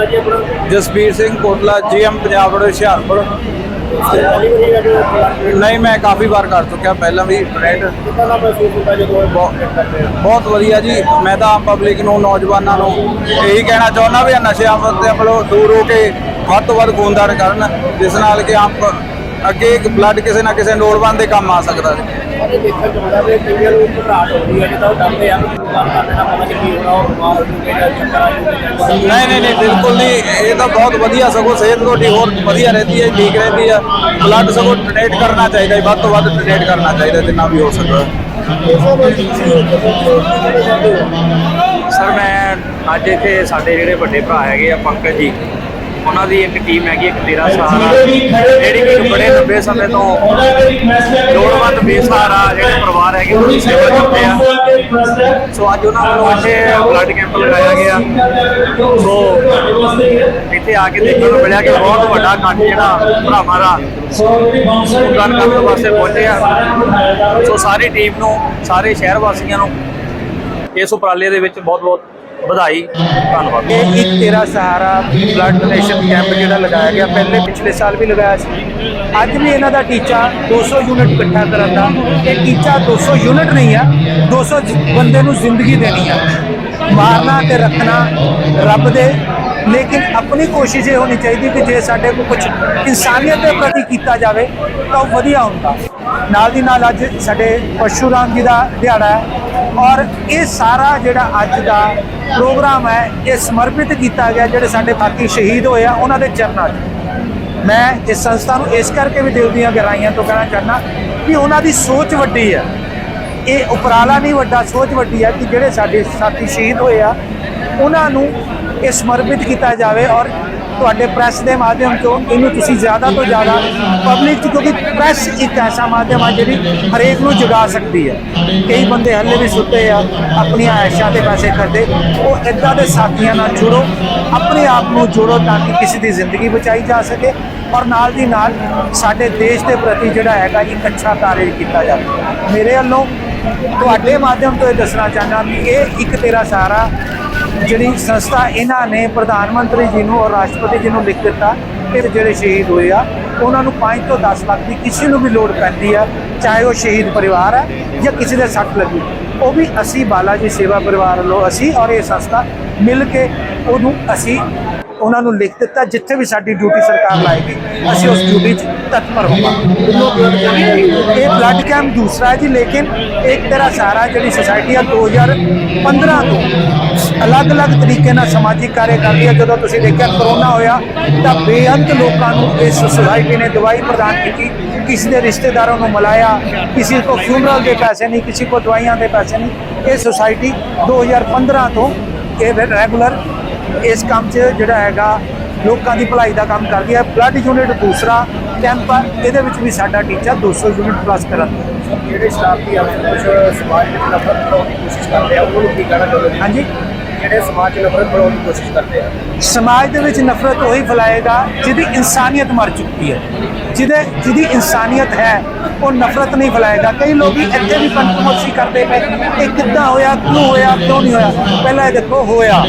ਨਾਂ ਜੀ ਆਪਣਾ? Jasbir Singh Kotla GM Punjab road Hoshiarpur. ਪਹਿਲੀ ਵਾਰੀ ਅੱਜ ਬਲੱਡ ਨਹੀਂ ਮੈਂ ਕਾਫੀ ਵਾਰ ਕਰ ਚੁੱਕਿਆ ਪਹਿਲਾਂ ਵੀ ਡੋਨੇਟ ਕਿੱਦਾਂ ਦਾ ਮਹਿਸੂਸ ਹੁੰਦਾ ਜਦੋਂ ਇਹ ਬਹੁਤ- donate ਕਰਦੇ ਆ? ਬਹੁਤ ਵਧੀਆ ਜੀ। ਮੈਂ ਤਾਂ ਆਮ ਪਬਲਿਕ ਨੂੰ ਨੌਜਵਾਨਾਂ ਨੂੰ ਇਹੀ ਕਹਿਣਾ ਚਾਹੁੰਦਾ ਵੀ ਨਸ਼ਿਆਂ ਤੇ ਵੱਲੋਂ ਦੂਰ ਹੋ ਕੇ ਵੱਧ ਤੋਂ ਵੱਧ ਖੂਨਦਾਨ ਕਰਨ ਜਿਸ ਨਾਲ ਕਿ ਆਪ ਅੱਗੇ ਬਲੱਡ ਕਿਸੇ ਨਾ ਕਿਸੇ ਲੋੜਵੰਦ ਦੇ ਕੰਮ ਆ ਸਕਦਾ ਜੀ। ਪਰ ਇਹ ਦੇਖਣ ਚ ਆਉਂਦਾ ਵੀ ਕਈਆਂ ਨੂੰ ਘਬਰਾਹਟ ਹੁੰਦੀ ਹੈ ਜਿੱਦਾਂ ਉਹ ਡਰਦੇ ਆ। ਵੀ ਕੰਮ ਕਰਦੇ ਨਾ ਪਤਾ ਨਹੀਂ ਕੀ ਹੋਣਾ ਉਹ ਬਿਮਾਰ ਹੋ ਜੂਗੇ ਜਾਂ ਚੱਕਰ ਆ ਜੂਗੇ ਨਹੀਂ ਨਹੀਂ ਨਹੀਂ ਬਿਲਕੁਲ ਨਹੀਂ। ਇਹ ਤਾਂ ਬਹੁਤ ਵਧੀਆ ਸਗੋਂ ਸਿਹਤ ਤੁਹਾਡੀ ਹੋਰ ਵਧੀਆ ਰਹਿੰਦੀ ਹੈ ਠੀਕ ਰਹਿੰਦੀ ਹੈ। ਬਲੱਡ ਸਗੋਂ ਡੋਨੇਟ ਕਰਨਾ ਚਾਹੀਦਾ ਜੀ ਵੱਧ ਤੋਂ ਵੱਧ ਡੋਨੇਟ ਕਰਨਾ ਚਾਹੀਦਾ ਜਿੰਨਾ ਵੀ ਹੋ ਸਕਦਾ ਸਰ ਮੈਂ ਅੱਜ ਇੱਥੇ ਸਾਡੇ ਜਿਹੜੇ ਵੱਡੇ ਭਰਾ ਹੈਗੇ ਆ ਪੰਕਜ ਜੀ ਉਹਨਾਂ ਦੀ ਇੱਕ ਟੀਮ ਹੈਗੀ ਇੱਕ ਤੇਰਾ ਸਹਾਰਾ ਜਿਹੜੀ ਕਿ ਬੜੇ ਲੰਬੇ ਸਮੇਂ ਤੋਂ ਲੋੜਵੰਦ ਬੇਸਹਾਰਾ ਜਿਹੜੇ ਪਰਿਵਾਰ ਹੈਗੇ ਉਹਨਾਂ ਦੀ ਸੇਵਾ ਕਰਦੇ ਆ ਸੋ ਅੱਜ ਉਹਨਾਂ ਵੱਲੋਂ ਇੱਥੇ ਬਲੱਡ ਕੈਂਪ ਲਗਾਇਆ ਗਿਆ। ਸੋ ਇੱਥੇ ਆ ਕੇ ਦੇਖਣ ਨੂੰ ਮਿਲਿਆ ਕਿ ਬਹੁਤ ਵੱਡਾ ਇਕੱਠ ਜਿਹੜਾ ਭਰਾਵਾਂ ਦਾ ਖੂਨਦਾਨ ਕਰਨ ਵਾਸਤੇ ਪਹੁੰਚੇ ਆ। ਸੋ ਸਾਰੀ ਟੀਮ ਨੂੰ ਸਾਰੇ ਸ਼ਹਿਰ ਵਾਸੀਆਂ ਨੂੰ ਇਸ ਉਪਰਾਲੇ ਦੇ ਵਿੱਚ ਬਹੁਤ ਬਹੁਤ ਵਧਾਈ। ਧੰਨਵਾਦ। ਇਹ ਇੱਕ ਤੇਰਾ ਸਹਾਰਾ ਬਲੱਡ ਡੋਨੇਸ਼ਨ ਕੈਂਪ ਜਿਹੜਾ ਲਗਾਇਆ ਗਿਆ, ਪਹਿਲੇ ਪਿਛਲੇ ਸਾਲ ਵੀ ਲਗਾਇਆ ਸੀ। ਅੱਜ ਵੀ ਇਹਨਾਂ ਦਾ ਟੀਚਾ 200 ਯੂਨਿਟ ਇਕੱਠਾ ਕਰਨ ਦਾ। ਇਹ ਟੀਚਾ 200 ਯੂਨਿਟ ਨਹੀਂ ਆ 200 ਜ- ਬੰਦੇ ਨੂੰ ਜ਼ਿੰਦਗੀ ਦੇਣੀ ਆ। ਮਾਰਨਾ ਤੇ ਰੱਖਣਾ ਰੱਬ ਦੇ ਲੇਕਿਨ ਆਪਣੀ ਕੋਸ਼ਿਸ਼ ਇਹ ਹੋਣੀ ਚਾਹੀਦੀ ਕਿ ਜੇ ਸਾਡੇ ਕੋਲ ਕੁਝ ਇਨਸਾਨੀਅਤ ਦੇ ਪ੍ਰਤੀ ਕੀਤਾ ਜਾਵੇ, ਤਾਂ ਉਹ ਵਧੀਆ ਹੁੰਦਾ। ਨਾਲ ਦੀ ਨਾਲ ਅੱਜ ਸਾਡੇ ਪਸ਼ੂਰਾਮ ਜੀ ਦਾ ਦਿਹਾੜਾ ਹੈ ਔਰ ਇਹ ਸਾਰਾ ਜਿਹੜਾ ਅੱਜ ਦਾ ਪ੍ਰੋਗਰਾਮ ਹੈ, ਇਹ ਸਮਰਪਿਤ ਕੀਤਾ ਗਿਆ, ਜਿਹੜੇ ਸਾਡੇ ਬਾਕੀ ਸ਼ਹੀਦ ਹੋਏ ਆ, ਉਹਨਾਂ ਦੇ ਚਰਨਾਂ 'ਚ। ਮੈਂ ਇਸ ਸੰਸਥਾ ਨੂੰ ਇਸ ਕਰਕੇ ਵੀ ਦਿਲ ਦੀਆਂ ਗਹਿਰਾਈਆਂ ਤੋਂ ਕਹਿਣਾ ਚਾਹੁੰਦਾ ਕਿ ਉਹਨਾਂ ਦੀ ਸੋਚ ਵੱਡੀ ਹੈ। ਇਹ ਉਪਰਾਲਾ ਨਹੀਂ ਵੱਡਾ, ਸੋਚ ਵੱਡੀ ਹੈ ਕਿ ਜਿਹੜੇ ਸਾਡੇ ਸਾਥੀ ਸ਼ਹੀਦ ਹੋਏ ਆ, ਉਹਨਾਂ ਨੂੰ ਇਹ ਸਮਰਪਿਤ ਕੀਤਾ ਜਾਵੇ ਔਰ ਤੁਹਾਡੇ ਪ੍ਰੈਸ ਦੇ ਮਾਧਿਅਮ ਤੋਂ ਇਹਨੂੰ ਤੁਸੀਂ ਜ਼ਿਆਦਾ ਤੋਂ ਜ਼ਿਆਦਾ ਪਬਲਿਕ 'ਚ, ਕਿਉਂਕਿ ਪ੍ਰੈਸ ਇੱਕ ਐਸਾ ਮਾਧਿਅਮ ਆ ਜਿਹੜੀ ਹਰੇਕ ਨੂੰ ਜਗਾ ਸਕਦੀ ਹੈ। ਕਈ ਬੰਦੇ ਹੱਲੇ ਵੀ ਸੁੱਤੇ ਆ, ਆਪਣੀਆਂ ਐਸ਼ਾਂ ਤੇ ਪੈਸੇ ਕਰਦੇ ਉਹ ਇਦਾਂ ਦੇ ਸਾਥੀਆਂ ਨਾਲ ਜੁੜੋ, ਆਪਣੇ ਆਪ ਨੂੰ ਜੋੜੋ ਤਾਂ ਕਿ ਕਿਸੇ ਦੀ ਜ਼ਿੰਦਗੀ ਬਚਾਈ ਜਾ ਸਕੇ ਔਰ ਨਾਲ ਦੀ ਨਾਲ ਸਾਡੇ ਦੇਸ਼ ਦੇ ਪ੍ਰਤੀ ਜਿਹੜਾ ਹੈਗਾ ਇੱਕ ਅੱਛਾ ਕਾਰਜ ਕੀਤਾ ਜਾਵੇ। ਮੇਰੇ ਵੱਲੋਂ ਤੁਹਾਡੇ ਮਾਧਿਅਮ ਤੋਂ ਇਹ ਦੱਸਣਾ ਚਾਹੁੰਦਾ ਕਿ ਇਹ ਇੱਕ ਤੇਰਾ ਸਾਰਾ ਜਿਹੜੀ ਸੰਸਥਾ ਇਹਨਾਂ ਨੇ ਪ੍ਰਧਾਨ ਮੰਤਰੀ ਜੀ ਨੂੰ ਔਰ ਰਾਸ਼ਟਰਪਤੀ ਜੀ ਨੂੰ ਲਿਖ ਦਿੱਤਾ ਕਿ ਜਿਹੜੇ ਸ਼ਹੀਦ ਹੋਏ ਆ, ਉਹਨਾਂ ਨੂੰ 5 ਤੋਂ 10 ਲੱਖ ਦੀ ਕਿਸੇ ਨੂੰ ਵੀ ਲੋੜ ਪੈਂਦੀ ਆ, ਚਾਹੇ ਉਹ ਸ਼ਹੀਦ ਪਰਿਵਾਰ ਹੈ ਜਾਂ ਕਿਸੇ ਦੇ ਸੱਟ ਲੱਗੀ। ਉਹ ਵੀ ਅਸੀਂ ਬਾਲਾਜੀ ਸੇਵਾ ਪਰਿਵਾਰ ਵੱਲੋਂ ਅਸੀਂ ਔਰ ਇਹ ਸੰਸਥਾ ਮਿਲ ਕੇ ਉਹਨੂੰ ਅਸੀਂ ਉਹਨਾਂ ਨੂੰ ਲਿਖ ਦਿੱਤਾ, ਜਿੱਥੇ ਵੀ ਸਾਡੀ ਡਿਊਟੀ ਸਰਕਾਰ ਲਾਏਗੀ, ਅਸੀਂ ਉਸ ਡਿਊਟੀ 'ਚ ਤਤਪਰ ਹੋਵਾਂਗੇ। ਇਹ ਬਲੱਡ ਕੈਂਪ ਦੂਸਰਾ ਹੈ ਜੀ, ਲੇਕਿਨ ਇੱਕ ਤਰ੍ਹਾਂ ਸਾਰਾ ਜਿਹੜੀ ਸੁਸਾਇਟੀ ਆ 2015 ਤੋਂ ਅਲੱਗ-ਅਲੱਗ ਤਰੀਕੇ ਨਾਲ ਸਮਾਜਿਕ ਕਾਰਜ ਕਰਦੀ ਹੈ। ਜਦੋਂ ਤੁਸੀਂ ਦੇਖਿਆ ਕਰੋਨਾ ਹੋਇਆ, ਤਾਂ ਬੇਅੰਤ ਲੋਕਾਂ ਨੂੰ ਇਸ ਸੁਸਾਇਟੀ ਨੇ ਦਵਾਈ ਪ੍ਰਦਾਨ ਕੀਤੀ। ਕਿਸੇ ਦੇ ਰਿਸ਼ਤੇਦਾਰਾਂ ਨੂੰ ਮਿਲਾਇਆ, ਕਿਸੇ ਕੋ ਫਿਊਨਰਲ ਦੇ ਪੈਸੇ ਨਹੀਂ, ਕਿਸੇ ਕੋ ਦਵਾਈਆਂ ਦੇ ਪੈਸੇ ਨਹੀਂ। ਇਹ ਸੁਸਾਇਟੀ 2015 ਤੋਂ ਇਹ ਰੈਗੂਲਰ ਇਸ ਕੰਮ 'ਚ ਜਿਹੜਾ ਹੈਗਾ ਲੋਕਾਂ ਦੀ ਭਲਾਈ ਦਾ ਕੰਮ ਕਰਦੀ ਹੈ। ਬਲੱਡ ਯੂਨਿਟ ਦੂਸਰਾ ਕੈਂਪ ਇਹਦੇ ਵਿੱਚ ਵੀ ਸਾਡਾ ਟੀਚਾ 200 ਯੂਨਿਟ ਪਲੱਸ ਕਰਨ। ਦਾ ਜਿਹੜੇ ਸ਼ਰਾਬੀ ਆ ਕੁਝ ਸਮਾਜ ਵਿੱਚ ਨਫ਼ਰਤ ਫੈਲਾਉਣ ਦੀ ਕੋਸ਼ਿਸ਼ ਕਰਦੇ ਆ ਉਹਨਾਂ ਨੂੰ ਕੀ ਕਹਿਣਾ ਚਾਹੁੰਦੇ ਹਾਂਜੀ? ਜਿਹੜੇ ਸਮਾਜ 'ਚ ਨਫ਼ਰਤ ਫੈਲਾਉਣ ਦੀ ਕੋਸ਼ਿਸ਼ ਕਰਦੇ ਆ। ਸਮਾਜ ਦੇ ਵਿੱਚ ਨਫ਼ਰਤ ਉਹੀ ਫੈਲਾਏਗਾ ਜਿਹਦੀ ਇਨਸਾਨੀਅਤ ਮਰ ਚੁੱਕੀ ਹੈ। ਜਿਹਦੇ, ਜਿਹਦੀ ਇਨਸਾਨੀਅਤ ਹੈ, ਉਹ ਨਫ਼ਰਤ ਨਹੀਂ ਫੈਲਾਏਗਾ। ਕਈ ਲੋਕ ਇੱਥੇ ਵੀ ਕੰਟਰੋਵਰਸੀ ਕਰਦੇ ਪਏ। ਇਹ ਕਿੱਦਾਂ ਹੋਇਆ, ਕਿਉਂ ਹੋਇਆ, ਕਿਉਂ ਨਹੀਂ ਹੋਇਆ? ਪਹਿਲਾਂ ਇਹ ਦੇਖੋ, ਹੋਇਆ।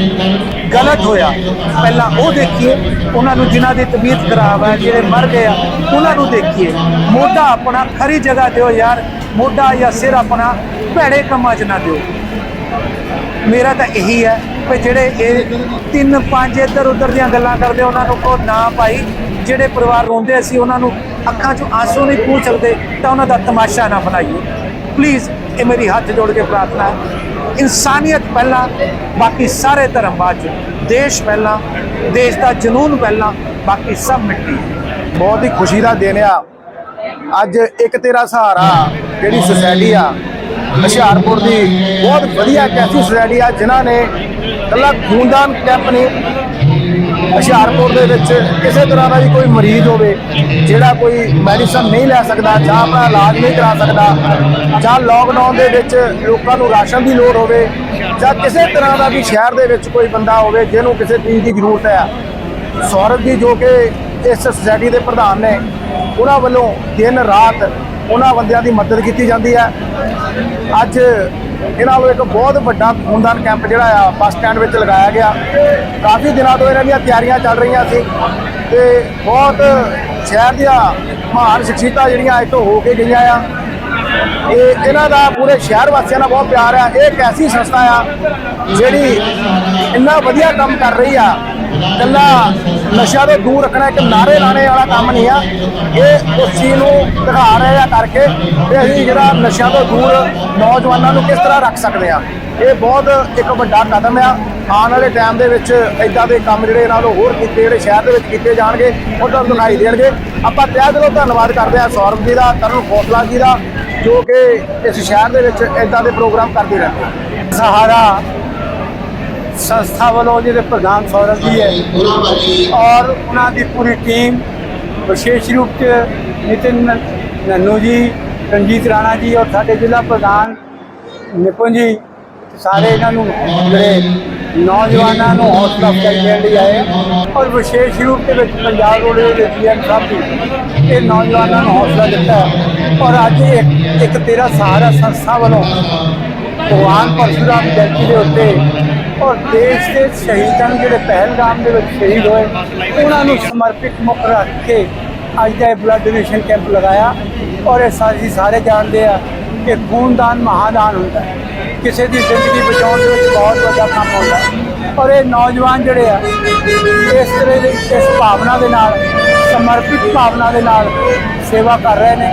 ਗਲਤ ਹੋਇਆ। ਪਹਿਲਾਂ ਉਹ ਦੇਖੀਏ, ਉਹਨਾਂ ਨੂੰ ਜਿਨ੍ਹਾਂ ਦੀ ਤਬੀਅਤ ਖਰਾਬ ਹੈ, ਜਿਹੜੇ ਮਰ ਗਏ ਆ, ਉਹਨਾਂ ਨੂੰ ਦੇਖੀਏ। ਮੋਢਾ ਆਪਣਾ ਖਰੀ ਜਗ੍ਹਾ ਦਿਓ ਯਾਰ। ਮੋਢਾ ਜਾਂ ਸਿਰ ਆਪਣਾ ਭੈੜੇ ਕੰਮਾਂ 'ਚ ਨਾ ਦਿਓ। ਮੇਰਾ ਤਾਂ ਇਹੀ ਹੈ ਕਿ ਜਿਹੜੇ ਇਹ ਤਿੰਨ ਪੰਜ ਇੱਧਰ ਉੱਧਰ ਦੀਆਂ ਗੱਲਾਂ ਕਰਦੇ ਉਹਨਾਂ ਨੂੰ ਕੋ ਨਾ ਭਾਈ ਜਿਹੜੇ ਪਰਿਵਾਰ ਰੋਂਦੇ ਅਸੀਂ ਉਹਨਾਂ ਨੂੰ ਅੱਖਾਂ 'ਚੋਂ ਆਂਸੂ ਨਹੀਂ ਪੂੰਝ ਸਕਦੇ, ਤਾਂ ਉਹਨਾਂ ਦਾ ਤਮਾਸ਼ਾ ਨਾ ਬਣਾਈਏ। ਪਲੀਜ਼ ਇਹ ਮੇਰੀ ਹੱਥ ਜੋੜ ਕੇ ਪ੍ਰਾਰਥਨਾ ਹੈ। ਇਨਸਾਨੀਅਤ ਪਹਿਲਾਂ, ਬਾਕੀ ਸਾਰੇ ਧਰਮ ਬਾਅਦ 'ਚ। ਦੇਸ਼ ਪਹਿਲਾਂ, ਦੇਸ਼ ਦਾ ਜਨੂਨ ਪਹਿਲਾਂ, ਬਾਕੀ ਸਭ ਮਿੱਟੀ। ਬਹੁਤ ਹੀ ਖੁਸ਼ੀ ਦਾ ਦਿਨ ਆ। ਅੱਜ ਇੱਕ ਤੇਰਾ ਸਹਾਰਾ, ਜਿਹੜੀ ਸੁਸਾਇਟੀ ਆ ਹੁਸ਼ਿਆਰਪੁਰ ਦੀ ਬਹੁਤ ਵਧੀਆ ਇੱਕ ਐਸੀ ਸੁਸਾਇਟੀ ਆ, ਜਿਨ੍ਹਾਂ ਨੇ ਕੱਲਾ ਖੂਨਦਾਨ ਕੈਂਪ ਨਹੀਂ, ਹੁਸ਼ਿਆਰਪੁਰ ਦੇ ਵਿੱਚ ਕਿਸੇ ਤਰ੍ਹਾਂ ਦਾ ਵੀ ਕੋਈ ਮਰੀਜ਼ ਹੋਵੇ, ਜਿਹੜਾ ਕੋਈ ਮੈਡੀਸਨ ਨਹੀਂ ਲੈ ਸਕਦਾ, ਜਾਂ ਆਪਣਾ ਇਲਾਜ ਨਹੀਂ ਕਰਾ ਸਕਦਾ, ਜਾਂ ਲੋਕਡਾਊਨ ਦੇ ਵਿੱਚ ਲੋਕਾਂ ਨੂੰ ਰਾਸ਼ਨ ਦੀ ਲੋੜ ਹੋਵੇ, ਜਾਂ ਕਿਸੇ ਤਰ੍ਹਾਂ ਦਾ ਵੀ ਸ਼ਹਿਰ ਦੇ ਵਿੱਚ ਕੋਈ ਬੰਦਾ ਹੋਵੇ, ਜਿਹਨੂੰ ਕਿਸੇ ਚੀਜ਼ ਦੀ ਜ਼ਰੂਰਤ ਹੈ। ਸੌਰਵ ਜੀ, ਜੋ ਕਿ ਇਸ ਸੁਸਾਇਟੀ ਦੇ ਪ੍ਰਧਾਨ ਨੇ, ਉਹਨਾਂ ਵੱਲੋਂ ਦਿਨ ਰਾਤ ਉਹਨਾਂ ਬੰਦਿਆਂ ਦੀ ਮਦਦ ਕੀਤੀ ਜਾਂਦੀ ਹੈ। ਅੱਜ ਇਹਨਾਂ ਨੂੰ ਇੱਕ ਬਹੁਤ ਵੱਡਾ ਖੂਨਦਾਨ ਕੈਂਪ ਜਿਹੜਾ ਆ, ਬੱਸ ਸਟੈਂਡ ਵਿੱਚ ਲਗਾਇਆ ਗਿਆ। ਕਾਫੀ ਦਿਨਾਂ ਤੋਂ ਇਹਨਾਂ ਦੀਆਂ ਤਿਆਰੀਆਂ ਚੱਲ ਰਹੀਆਂ ਸੀ ਤੇ ਬਹੁਤ ਸ਼ਹਿਰ ਦੀਆਂ ਮਹਾਨ ਸ਼ਖਸੀਅਤਾਂ ਜਿਹੜੀਆਂ ਇੱਥੋਂ ਹੋ ਕੇ ਗਈਆਂ ਆ। ਇਹ ਇਹਨਾਂ ਦਾ ਪੂਰੇ ਸ਼ਹਿਰ ਵਾਸੀਆਂ ਨਾਲ ਬਹੁਤ ਪਿਆਰ ਆ। ਇਹ ਇੱਕ ਐਸੀ ਸੰਸਥਾ ਆ ਜਿਹੜੀ ਇੰਨਾ ਵਧੀਆ ਕੰਮ ਕਰ ਰਹੀ ਆ। ਕੱਲਾ ਨਸ਼ਾ ਤੋਂ ਦੂਰ ਰੱਖਣਾ ਇੱਕ ਨਾਰੇ ਲਾਣੇ ਵਾਲਾ ਕੰਮ ਨਹੀਂ ਆ। ਇਹ ਉਸ ਚੀਜ਼ ਨੂੰ ਦਿਖਾ ਰਹੇ ਆ ਕਰਕੇ ਤੇ ਅਸੀਂ ਜਿਹੜਾ ਨਸ਼ਿਆਂ ਤੋਂ ਦੂਰ ਨੌਜਵਾਨਾਂ ਨੂੰ ਕਿਸ ਤਰ੍ਹਾਂ ਰੱਖ ਸਕਦੇ ਆ। ਇਹ ਬਹੁਤ ਇੱਕ ਵੱਡਾ ਕਦਮ ਆ। ਆਉਣ ਵਾਲੇ ਟਾਈਮ ਦੇ ਵਿੱਚ ਇਦਾਂ ਦੇ ਕੰਮ ਜਿਹੜੇ ਇਹਨਾਂ ਨੂੰ ਹੋਰ ਕੀਤੇ, ਜਿਹੜੇ ਸ਼ਹਿਰ ਦੇ ਵਿੱਚ ਕੀਤੇ ਜਾਣਗੇ, ਉਹ ਤੁਹਾਨੂੰ ਦਿਖਾਈ ਦੇਣਗੇ। ਆਪਾਂ ਤਹਿ ਦਿਲੋਂ ਧੰਨਵਾਦ ਕਰਦੇ ਆ ਸੌਰਵ ਜੀ ਦਾ, ਤਰਨ ਖੋਸਲਾ ਜੀ ਦਾ ਜੋ ਕਿ ਇਸ ਸ਼ਹਿਰ ਦੇ ਵਿੱਚ ਇਦਾਂ ਦੇ ਪ੍ਰੋਗਰਾਮ ਕਰਦੇ ਰਹਿੰਦੇ ਸਹਾਰਾ ਸੰਸਥਾ ਵੱਲੋਂ ਜਿਹਦੇ ਪ੍ਰਧਾਨ ਸੌਰਵ ਜੀ ਹੈ ਔਰ ਉਹਨਾਂ ਦੀ ਪੂਰੀ ਟੀਮ ਵਿਸ਼ੇਸ਼ ਰੂਪ 'ਚ ਨਿਤਿਨ ਨੰਨੂ ਜੀ, ਰਣਜੀਤ ਰਾਣਾ ਜੀ ਔਰ ਸਾਡੇ ਜ਼ਿਲ੍ਹਾ ਪ੍ਰਧਾਨ ਨਿਪੁੰਨ ਜੀ, ਸਾਰੇ ਇਹਨਾਂ ਨੂੰ ਜਿਹੜੇ ਨੌਜਵਾਨਾਂ ਨੂੰ ਹੌਸਲਾ ਅਫਜ਼ਾਈ ਦੇਣ ਲਈ ਆਏ ਔਰ ਵਿਸ਼ੇਸ਼ ਰੂਪ ਦੇ ਵਿੱਚ ਪੰਜਾਬ ਰੋਡ ਦੇ ਜੀਐਮ ਸਾਹਿਬ ਜੀ ਇਹ ਨੌਜਵਾਨਾਂ ਨੂੰ ਹੌਸਲਾ ਦਿੱਤਾ ਔਰ ਅੱਜ ਇੱਕ ਇੱਕ ਤੇਰਾ ਸਹਾਰਾ ਸੰਸਥਾ ਵੱਲੋਂ ਭਗਵਾਨ ਪਰਸ਼ੁਰਾਮ ਜਯੰਤੀ ਦੇ ਉੱਤੇ ਔਰ ਦੇਸ਼ ਦੇ ਸ਼ਹੀਦਾਂ ਨੂੰ ਜਿਹੜੇ ਪਹਿਲਗਾਮ ਦੇ ਵਿੱਚ ਸ਼ਹੀਦ ਹੋਏ, ਉਹਨਾਂ ਨੂੰ ਸਮਰਪਿਤ ਮੁੱਖ ਰੱਖ ਕੇ ਅੱਜ ਦਾ ਇਹ ਬਲੱਡ ਡੋਨੇਸ਼ਨ ਕੈਂਪ ਲਗਾਇਆ। ਔਰ ਇਹ ਸਾਰੀ ਸਾਰੇ ਜਾਣਦੇ ਆ ਕਿ ਖੂਨਦਾਨ ਮਹਾਦਾਨ ਹੁੰਦਾ ਹੈ। ਕਿਸੇ ਦੀ ਜ਼ਿੰਦਗੀ ਬਚਾਉਣ ਦੇ ਵਿੱਚ ਬਹੁਤ ਵੱਡਾ ਕੰਮ ਹੁੰਦਾ ਹੈ। ਔਰ ਇਹ ਨੌਜਵਾਨ ਜਿਹੜੇ ਆ, ਇਸ ਤਰ੍ਹਾਂ ਦੇ, ਇਸ ਭਾਵਨਾ ਦੇ ਨਾਲ, ਸਮਰਪਿਤ ਭਾਵਨਾ ਦੇ ਨਾਲ ਸੇਵਾ ਕਰ ਰਹੇ ਨੇ।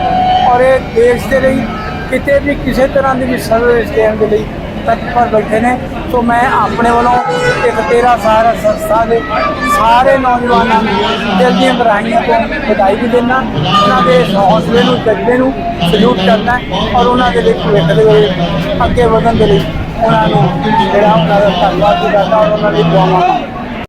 ਔਰ ਇਹ ਦੇਸ਼ ਦੇ ਲਈ ਕਿਤੇ ਵੀ ਕਿਸੇ ਤਰ੍ਹਾਂ ਦੀ ਵੀ ਸਰਵਿਸ ਦੇਣ ਦੇ ਲਈ ਤਤਪਰ ਬੈਠੇ ਨੇ। ਸੋ ਮੈਂ ਆਪਣੇ ਵੱਲੋਂ ਇੱਕ ਤੇਰਾ ਸਾਰਾ ਸੰਸਥਾ ਦੇ ਸਾਰੇ ਨੌਜਵਾਨਾਂ ਨੂੰ ਦਿਲ ਦੀਆਂ ਗਹਿਰਾਈਆਂ ਤੋਂ ਵਧਾਈ ਵੀ ਦਿੰਦਾ। ਉਹਨਾਂ ਦੇ ਇਸ ਹੌਸਲੇ ਨੂੰ, ਜਜ਼ਬੇ ਨੂੰ ਸਲੂਟ ਕਰਦਾ ਔਰ ਉਹਨਾਂ ਦੇ ਲਈ ਭਵਿੱਖ ਦੇ ਵਿੱਚ ਅੱਗੇ ਵਧਣ ਦੇ ਲਈ ਉਹਨਾਂ ਨੂੰ ਜਿਹੜਾ ਉਹਨਾਂ ਦਾ ਧੰਨਵਾਦ ਕਰਦਾ ਔਰ ਉਹਨਾਂ ਦੀ ਦੁਆਵਾਂ